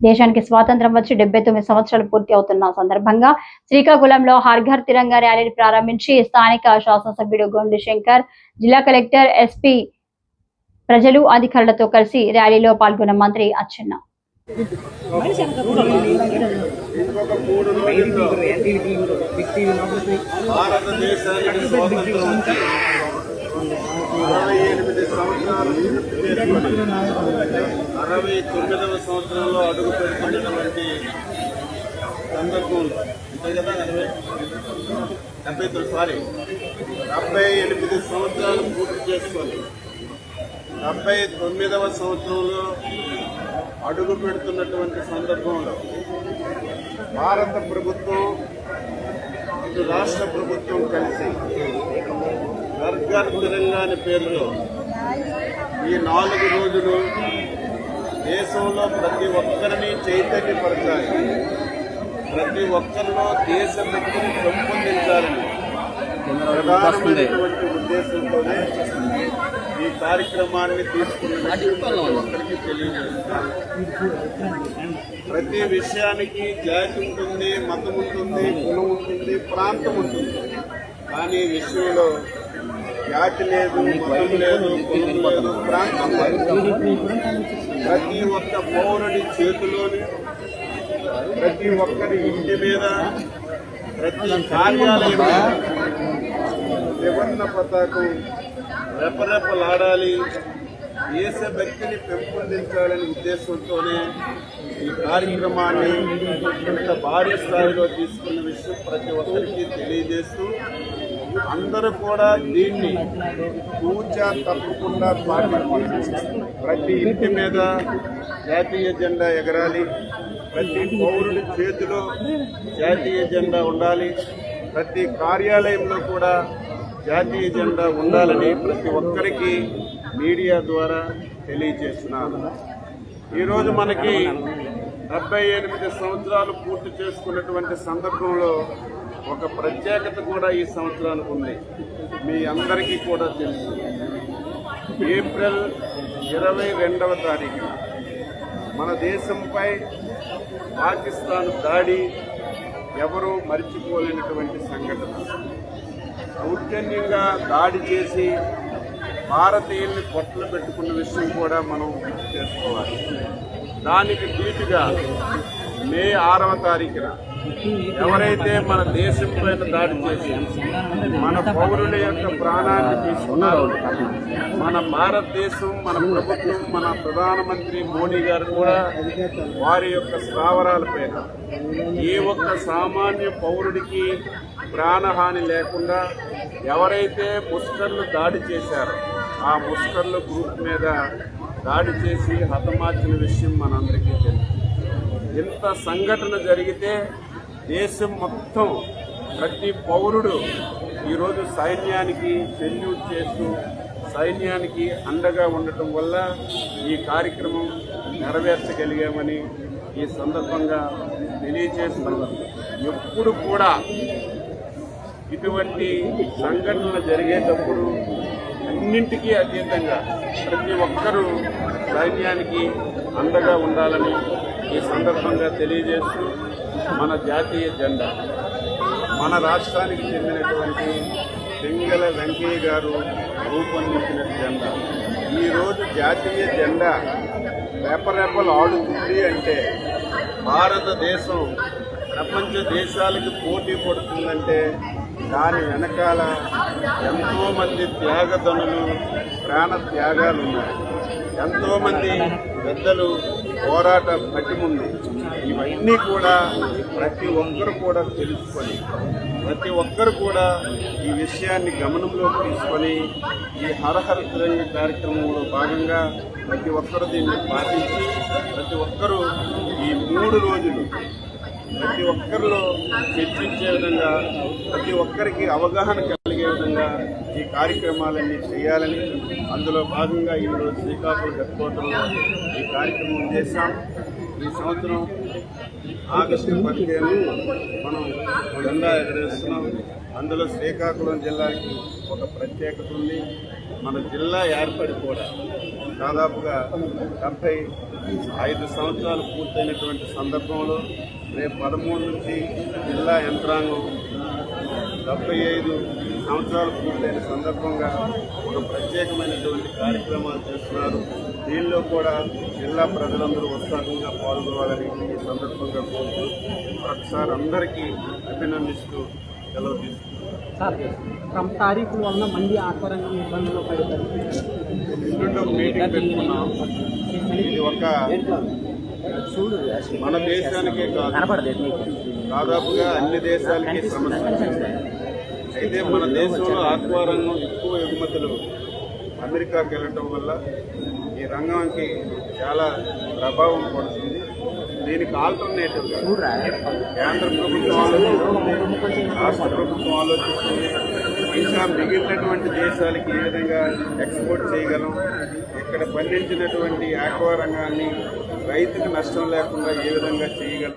దేశానికి స్వాతంత్రం వచ్చి డెబ్బై తొమ్మిది సంవత్సరాలు పూర్తి అవుతున్న సందర్భంగా శ్రీకాకుళంలో హర్ఘర్ తిరంగా ర్యాలీని ప్రారంభించి స్థానిక శాసనసభ్యుడు గొండు శంకర్ జిల్లా కలెక్టర్ ఎస్పీ ప్రజలు అధికారులతో కలిసి ర్యాలీలో పాల్గొన్న మంత్రి అచ్చెన్న. భారతదేశానికి స్వాతంత్రం అరవై ఎనిమిది సంవత్సరాలు అరవై తొమ్మిదవ సంవత్సరంలో అడుగు పెడుతున్నటువంటి సందర్భంలో అంతే కదా? అరవై డెబ్బై తొమ్మిది సారీ. డెబ్బై ఎనిమిది సంవత్సరాలు పూర్తి చేసుకొని డెబ్బై తొమ్మిదవ సంవత్సరంలో అడుగు పెడుతున్నటువంటి సందర్భంలో భారత ప్రభుత్వం ఇటు రాష్ట్ర ప్రభుత్వం కలిసి గర్గర్ తెలంగాణ పేరులో ఈ నాలుగు రోజులు దేశంలో ప్రతి ఒక్కరిని చైతన్యపరచాలి. ప్రతి ఒక్కరిలో దేశభక్తిని పెంపొందించాలని ప్రధానమైనటువంటి ఉద్దేశంతోనే ఈ కార్యక్రమాన్ని తీసుకున్నట్టు ప్రతి ప్రతి విషయానికి జాతి ఉంటుంది మతం ఉంటుంది కులం ఉంటుంది ప్రాంతం ఉంటుంది. కానీ విషయంలో జాతి లేదు మతం లేదు ప్రాంతం లేదు. ప్రతి ఒక్క పౌరుడి చేతిలోని ప్రతి ఒక్కరి ఇంటి మీద ప్రతి కార్యాలయం త్రివర్ణ పతాకం రెపరెపలాడాలి. దేశభక్తిని పెంపొందించాలనే ఉద్దేశంతోనే ఈ కార్యక్రమాన్ని ఇంత భారీ స్థాయిలో తీసుకున్న విషయం ప్రతి ఒక్కరికి తెలియజేస్తూ అందరూ కూడా దీన్ని పూజ తప్పకుండా పాటించాలి. ప్రతి ఇంటి మీద జాతీయ జెండా ఎగరాలి. ప్రతి పౌరుడి చేతిలో జాతీయ జెండా ఉండాలి. ప్రతి కార్యాలయంలో కూడా జాతీయ జెండా ఉండాలని ప్రతి ఒక్కరికి మీడియా ద్వారా తెలియజేస్తున్నాను. ఈరోజు మనకి డెబ్బై ఎనిమిది సంవత్సరాలు పూర్తి చేసుకున్నటువంటి సందర్భంలో ఒక ప్రత్యేకత కూడా ఈ సంవత్సరానికి ఉంది. మీ అందరికీ కూడా తెలుసు. ఏప్రిల్ ఇరవై రెండవ తారీఖున మన దేశంపై పాకిస్తాన్ దాడి ఎవరూ మర్చిపోలేనటువంటి సంఘటన. దౌర్జన్యంగా దాడి చేసి భారతీయుల్ని కొట్లు పెట్టుకున్న విషయం కూడా మనం గుర్తు చేసుకోవాలి. దానికి ధీటుగా మే ఆరవ తారీఖున ఎవరైతే మన దేశం పైన దాడి చేసి మన పౌరుల యొక్క ప్రాణాన్ని తీసుకున్నారో మన భారతదేశం మన ప్రభుత్వం మన ప్రధానమంత్రి మోడీ గారు కూడా వారి యొక్క స్థావరాల పైన ఏ ఒక్క సామాన్య పౌరుడికి ప్రాణహాని లేకుండా ఎవరైతే ముస్కర్లు దాడి చేశారో ఆ ముస్కర్ల గ్రూప్ మీద దాడి చేసి హతమార్చిన విషయం మనందరికీ తెలుసు. ఇంత సంఘటన జరిగితే దేశం మొత్తం ప్రతి పౌరుడు ఈరోజు సైన్యానికి సెల్యూట్ చేస్తూ సైన్యానికి అండగా ఉండటం వల్ల ఈ కార్యక్రమం నెరవేర్చగలిగామని ఈ సందర్భంగా తెలియజేస్తున్నాం. ఎప్పుడు కూడా ఇటువంటి సంఘటనలు జరిగేటప్పుడు అన్నింటికీ అతీతంగా ప్రతి ఒక్కరూ సైన్యానికి అండగా ఉండాలని ఈ సందర్భంగా తెలియజేస్తూ మన జాతీయ జెండా మన రాష్ట్రానికి చెందినటువంటి సింగల వెంకయ్య గారు రూపొందించిన జెండా. ఈరోజు జాతీయ జెండా రెపరెపలు ఆడుతుంది అంటే భారతదేశం ప్రపంచ దేశాలకు పోటీ పడుతుందంటే దాని వెనకాల ఎంతోమంది త్యాగదనులు ప్రాణ త్యాగాలు ఉన్నాయి. ఎంతోమంది పెద్దలు పోరాట పట్టిముంది ఇవన్నీ కూడా ప్రతి ఒక్కరు కూడా తెలుసుకొని ప్రతి ఒక్కరు కూడా ఈ విషయాన్ని గమనంలోకి తీసుకొని ఈ హరహర తిరంగ కార్యక్రమంలో భాగంగా ప్రతి ఒక్కరు దీన్ని పాటించి ప్రతి ఒక్కరూ ఈ మూడు రోజులు ప్రతి ఒక్కరిలో చర్చించే విధంగా ప్రతి ఒక్కరికి అవగాహన విధంగా ఈ కార్యక్రమాలన్నీ చేయాలని అందులో భాగంగా ఈరోజు శ్రీకాకుళం గట్టుకోటలో ఈ కార్యక్రమం చేశాం. ఈ సంవత్సరం ఆగస్టు పదిహేను మనం జెండా ఎగరేస్తున్నాం. అందులో శ్రీకాకుళం జిల్లాకి ఒక ప్రత్యేకత ఉంది. మన జిల్లా ఏర్పడి కూడా దాదాపుగా డెబ్బై ఐదు సంవత్సరాలు పూర్తయినటువంటి సందర్భంలో రేపు పదమూడు నుంచి జిల్లా యంత్రాంగం డెబ్బై ఐదు సంవత్సరాలు పూర్తయిన సందర్భంగా ఒక ప్రత్యేకమైనటువంటి కార్యక్రమాలు చేస్తున్నారు. దీనిలో కూడా జిల్లా ప్రజలందరూ ఉత్సాహంగా పాల్గొనాలని ఈ సందర్భంగా కోరుతూ ఒకసారి అందరికీ అభినందిస్తూ సార్ ట్రంప్ తారీఖుల వలన మంది ఆత్మరంగం ఇబ్బందులు పడతారు మీటింగ్ పెట్టుకున్నాం. ఇది ఒక మన దేశానికే కాదు. దాదాపుగా అన్ని దేశాలకి సమస్య అయితే మన దేశంలో ఆక్వా రంగం ఎక్కువ ఎగుమతులు అమెరికాకి వెళ్ళటం వల్ల ఈ రంగంకి చాలా ప్రభావం పడుతుంది. దీనికి ఆల్టర్నేటివ్గా కేంద్ర ప్రభుత్వం ఆలోచిస్తుంది రాష్ట్ర ప్రభుత్వం ఆలోచిస్తుంది ఇంకా మిగిలినటువంటి దేశాలకి ఏ విధంగా ఎక్స్పోర్ట్ చేయగలం ఇక్కడ పండించినటువంటి ఆక్వా రంగాన్ని రైతుకు నష్టం లేకుండా ఏ విధంగా చేయగలం